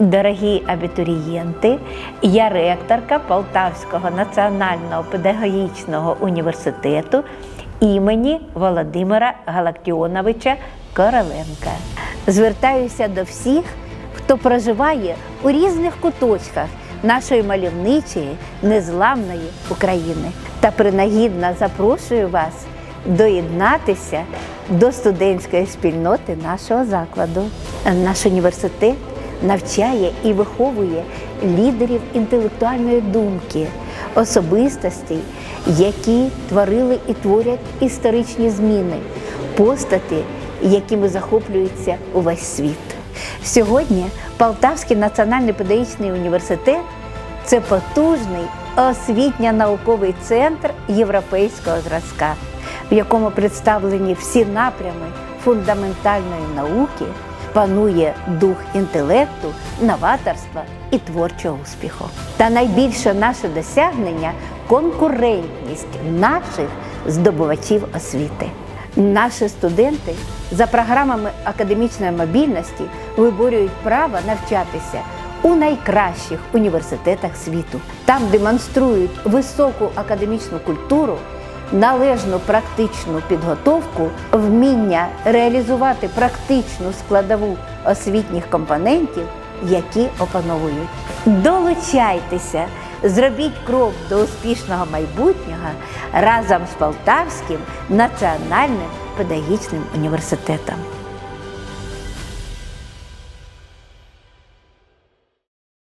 Дорогі абітурієнти, я ректорка Полтавського національного педагогічного університету імені Володимира Галактіоновича Короленка. Звертаюся до всіх, хто проживає у різних куточках нашої мальовничої, незламної України. Та принагідно запрошую вас доєднатися до студентської спільноти нашого закладу. Наш університет навчає і виховує лідерів інтелектуальної думки, особистостей, які творили і творять історичні зміни, постаті, якими захоплюється увесь світ. Сьогодні Полтавський національний педагогічний університет це потужний освітньо-науковий центр європейського зразка, в якому представлені всі напрями фундаментальної науки, панує дух інтелекту, новаторства і творчого успіху. Та найбільше наше досягнення конкурентність наших здобувачів освіти. Наші студенти за програмами академічної мобільності виборюють право навчатися у найкращих університетах світу. Там демонструють високу академічну культуру, належну практичну підготовку, вміння реалізувати практичну складову освітніх компонентів, які опановують. Долучайтеся, зробіть крок до успішного майбутнього разом з Полтавським національним педагогічним університетом.